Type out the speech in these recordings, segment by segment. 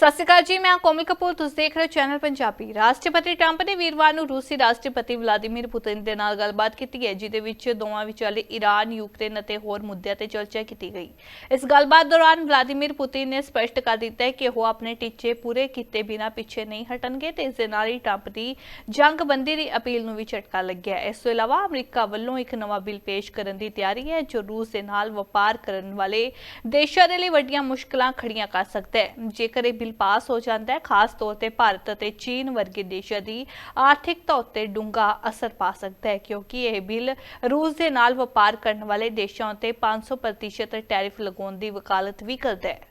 ਸਤਿ ਸ਼੍ਰੀ ਅਕਾਲ ਜੀ, ਮੈਂ ਕੋਮਲ ਕਪੂਰ, ਤੁਸੀਂ ਦੇਖ ਰਹੇ ਹੋ ਚੈਨਲ ਪੰਜਾਬੀ। ਰਾਸ਼ਟਰਪਤੀ ਟਰੰਪ ਨੇ ਵੀਰਵਾਰ ਨੂੰ ਰੂਸੀ ਰਾਸ਼ਟਰਪਤੀ ਵਲਾਦੀਮੀਰ ਪੁਤਿਨ ਦੇ ਨਾਲ ਗੱਲਬਾਤ ਕੀਤੀ ਹੈ ਜਿਦੇ ਵਿੱਚ ਦੋਵਾਂ ਵਿਚਾਲੇ ਈਰਾਨ ਯੂਕਰੇਨ ਅਤੇ ਹੋਰ ਮੁੱਦਿਆਂ ਤੇ ਚਰਚਾ ਕੀਤੀ ਗਈ। ਇਸ ਗੱਲਬਾਤ ਦੌਰਾਨ ਵਲਾਦੀਮੀਰ ਪੁਤਿਨ ਨੇ ਸਪਸ਼ਟ ਕਰ ਦਿੱਤਾ ਹੈ ਕਿ ਉਹ ਆਪਣੇ ਟੀਚੇ ਪੂਰੇ ਕੀਤੇ ਬਿਨਾਂ ਪਿੱਛੇ ਨਹੀਂ ਹਟਣਗੇ ਤੇ ਇਸ ਦੇ ਨਾਲ ਹੀ ਟਰੰਪ ਦੀ ਜੰਗਬੰਦੀ ਦੀ ਅਪੀਲ ਨੂੰ ਵੀ ਝਟਕਾ ਲੱਗਿਆ ਇਸ ਤੋਂ ਇਲਾਵਾ ਅਮਰੀਕਾ ਵੱਲੋਂ ਇੱਕ ਨਵਾਂ ਬਿੱਲ ਪੇਸ਼ ਕਰਨ ਦੀ ਤਿਆਰੀ ਹੈ, ਜੋ ਰੂਸ ਦੇ ਨਾਲ ਵਪਾਰ ਕਰਨ ਵਾਲੇ ਦੇਸ਼ਾਂ ਦੇ ਲਈ ਵੱਡੀਆਂ ਮੁਸ਼ਕਲਾਂ ਖੜੀਆਂ ਕਰ ਸਕਦਾ ਹੈ। ਜੇਕਰ ਇਹ ਬਿੱਲ ਪਾਸ ਹੋ ਜਾਂਦਾ ਹੈ। ਖਾਸ ਤੌਰ ਤੇ ਭਾਰਤ ਅਤੇ ਚੀਨ ਵਰਗੇ ਦੇਸ਼ਾਂ ਦੀ ਆਰਥਿਕਤਾ ਉੱਤੇ ਡੂੰਘਾ ਅਸਰ ਪਾ ਸਕਦਾ ਹੈ, ਕਿਉਂਕਿ ਇਹ ਬਿੱਲ ਰੂਸ ਦੇ ਨਾਲ ਵਪਾਰ ਕਰਨ ਵਾਲੇ ਦੇਸ਼ਾਂ ਉੱਤੇ 500% ਟੈਰਿਫ ਲਗਾਉਣ ਦੀ ਵਕਾਲਤ ਵੀ ਕਰਦਾ ਹੈ।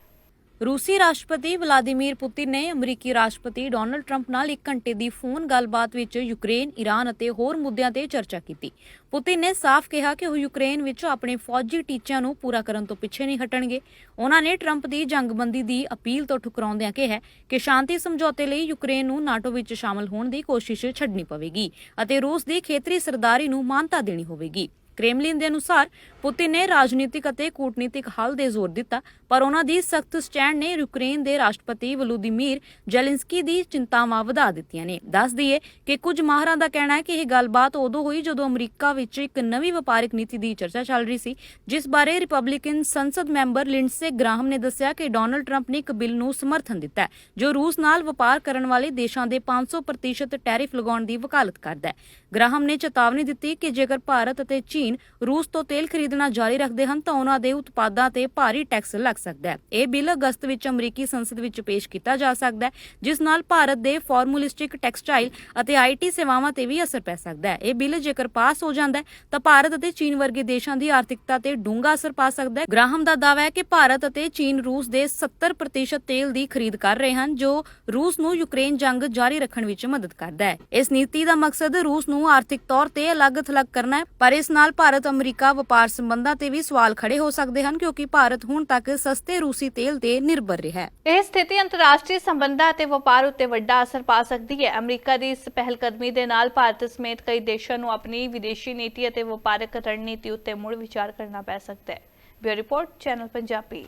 ਰੂਸੀ ਰਾਸ਼ਟਰਪਤੀ ਵਲਾਦੀਮੀਰ ਪੁਤਿਨ ਨੇ ਅਮਰੀਕੀ ਰਾਸ਼ਟਰਪਤੀ ਡੋਨਲਡ ਟਰੰਪ ਨਾਲ 1 ਘੰਟੇ ਦੀ ਫੋਨ ਗੱਲਬਾਤ ਵਿੱਚ ਯੂਕਰੇਨ, ਈਰਾਨ ਅਤੇ ਹੋਰ ਮੁੱਦਿਆਂ ਤੇ ਚਰਚਾ ਕੀਤੀ। ਪੁਤਿਨ ਨੇ ਸਾਫ਼ ਕਿਹਾ ਕਿ ਉਹ ਯੂਕਰੇਨ ਵਿੱਚ ਆਪਣੇ ਫੌਜੀ ਟੀਚਿਆਂ ਨੂੰ ਪੂਰਾ ਕਰਨ ਤੋਂ ਪਿੱਛੇ ਨਹੀਂ ਹਟਣਗੇ। ਉਹਨਾਂ ਨੇ ਟਰੰਪ ਦੀ ਜੰਗਬੰਦੀ ਦੀ ਅਪੀਲ ਤੋਂ ਠੁਕਰਾਉਂਦਿਆਂ ਕਿਹਾ ਕਿ ਸ਼ਾਂਤੀ ਸਮਝੌਤੇ ਲਈ ਯੂਕਰੇਨ ਨੂੰ ਨਾਟੋ ਵਿੱਚ ਸ਼ਾਮਲ ਹੋਣ ਦੀ ਕੋਸ਼ਿਸ਼ ਛੱਡਣੀ ਪਵੇਗੀ ਅਤੇ ਰੂਸ ਦੀ ਖੇਤਰੀ ਸਰਦਾਰੀ ਨੂੰ ਮਾਨਤਾ ਦੇਣੀ ਹੋਵੇਗੀ। ਕ੍ਰੈਮਲਿਨ ਦੇ ਅਨੁਸਾਰ ਪੁਤਿਨ ਨੇ ਰਾਜਨੀਤਿਕ ਅਤੇ ਕੂਟਨੀਤਿਕ ਹੱਲ ਦੇ ਜ਼ੋਰ ਦਿੱਤਾ, ਪਰ ਉਹਨਾਂ ਦੀ ਸਖਤ ਸਟੈਂਡ ਨੇ ਯੂਕਰੇਨ ਦੇ ਰਾਸ਼ਟਰਪਤੀ ਵਲੋਦੀਮੀਰ ਜ਼ੈਲੈਂਸਕੀ ਦੀ ਚਿੰਤਾਵਾਂ ਵਧਾ ਦਿੱਤੀਆਂ ਨੇ। ਦੱਸ ਦਈਏ ਕਿ ਕੁਝ ਮਾਹਰਾਂ ਦਾ ਕਹਿਣਾ ਹੈ ਕਿ ਇਹ ਗੱਲਬਾਤ ਉਦੋਂ ਹੋਈ ਜਦੋਂ ਅਮਰੀਕਾ ਵਿੱਚ ਇੱਕ ਨਵੀਂ ਵਪਾਰਕ ਨੀਤੀ ਦੀ ਚਰਚਾ ਚੱਲ ਰਹੀ ਸੀ, ਜਿਸ ਬਾਰੇ ਰਿਪਬਲਿਕਨ ਸੰਸਦ ਮੈਂਬਰ ਲਿੰਡਸੇ ਗ੍ਰਾਹਮ ਨੇ ਦੱਸਿਆ ਕਿ ਡੋਨਲਡ ਟਰੰਪ ਨੇ ਇੱਕ ਬਿੱਲ ਨੂੰ ਸਮਰਥਨ ਦਿੱਤਾ ਹੈ, ਜੋ ਰੂਸ ਨਾਲ ਵਪਾਰ ਕਰਨ ਵਾਲੇ ਦੇਸ਼ਾਂ ਦੇ 500% ਟੈਰਿਫ ਲਗਾਉਣ ਦੀ ਵਕਾਲਤ ਕਰਦਾ ਹੈ। ਗ੍ਰਾਹਮ ਨੇ ਚੇਤਾਵਨੀ ਦਿੱਤੀ ਕਿ ਜੇਕਰ ਭਾਰਤ ਅਤੇ ਚੀਨ ਰੂਸ ਤੋਂ ਤੇਲ ਖਰੀਦਣਾ ਜਾਰੀ ਰੱਖਦੇ ਹਨ ਤਾਂ ਉਹਨਾਂ ਦੇ ਉਤਪਾਦਾਂ ਤੇ ਭਾਰੀ ਟੈਕਸ ਲੱਗ ਸਕਦਾ ਹੈ। ਇਹ ਬਿੱਲ ਅਗਸਤ ਵਿੱਚ ਅਮਰੀਕੀ ਸੰਸਦ ਵਿੱਚ ਪੇਸ਼ ਕੀਤਾ ਜਾ ਸਕਦਾ ਹੈ, ਜਿਸ ਨਾਲ ਭਾਰਤ ਦੇ ਫਾਰਮੂਲਿਸਟਿਕ ਟੈਕਸਟਾਈਲ ਅਤੇ ਆਈਟੀ ਸੇਵਾਵਾਂ ਤੇ ਵੀ ਅਸਰ ਪੈ ਸਕਦਾ ਹੈ। ਇਹ ਬਿੱਲ ਜੇਕਰ ਪਾਸ ਹੋ ਜਾਂਦਾ ਹੈ, ਤਾਂ ਭਾਰਤ ਅਤੇ ਚੀਨ ਵਰਗੇ ਦੇਸ਼ਾਂ ਦੀ ਆਰਥਿਕਤਾ ਤੇ ਡੂੰਘਾ ਅਸਰ ਪਾ ਸਕਦਾ ਹੈ। ਗ੍ਰਾਹਮ ਦਾ ਦਾਅਵਾ ਹੈ ਕਿ ਭਾਰਤ ਅਤੇ ਚੀਨ ਰੂਸ ਦੇ 70% ਤੇਲ ਦੀ ਖਰੀਦ ਕਰ ਰਹੇ ਹਨ, ਜੋ ਰੂਸ ਨੂੰ ਯੂਕਰੇਨ ਜੰਗ ਜਾਰੀ ਰੱਖਣ ਵਿੱਚ ਮਦਦ ਕਰਦਾ ਹੈ। ਇਸ ਨੀਤੀ ਦਾ ਮਕਸਦ ਰੂਸ ਨੂੰ ਆਰਥਿਕ ਤੌਰ ਤੇ ਅਲੱਗ-ਥਲੱਗ ਕਰਨਾ ਹੈ, ਪਰ ਇਸ ਨਾਲ ਭਾਰਤ ਅਮਰੀਕਾ ਵਪਾਰ ਸੰਬੰਧਾਂ ਤੇ ਵੀ ਸਵਾਲ ਖੜੇ ਹੋ ਸਕਦੇ ਹਨ ਕਿਉਂਕਿ ਭਾਰਤ ਹੁਣ ਤੱਕ ਸਸਤੇ ਰੂਸੀ ਤੇਲ ਤੇ ਨਿਰਭਰ ਰਿਹਾ ਹੈ। ਇਹ ਸਥਿਤੀ ਅੰਤਰਰਾਸ਼ਟਰੀ ਸੰਬੰਧਾਂ ਅਤੇ ਵਪਾਰ ਉੱਤੇ ਵੱਡਾ ਅਸਰ ਪਾ ਸਕਦੀ ਹੈ। ਅਮਰੀਕਾ ਦੀ ਇਸ ਪਹਿਲਕਦਮੀ ਦੇ ਨਾਲ ਭਾਰਤ ਸਮੇਤ ਕਈ ਦੇਸ਼ਾਂ ਨੂੰ ਆਪਣੀ ਵਿਦੇਸ਼ੀ ਨੀਤੀ ਅਤੇ ਵਪਾਰਕ ਰਣਨੀਤੀ ਉੱਤੇ ਮੁੜ ਵਿਚਾਰ ਕਰਨਾ ਪੈ ਸਕਦਾ ਹੈ। Bureau report channel Punjabi.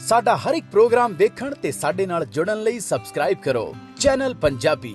ਸਾਡਾ ਹਰ ਇੱਕ ਪ੍ਰੋਗਰਾਮ ਦੇਖਣ ਤੇ ਸਾਡੇ ਨਾਲ ਜੁੜਨ ਲਈ ਸਬਸਕ੍ਰਾਈਬ ਕਰੋ ਚੈਨਲ ਪੰਜਾਬੀ।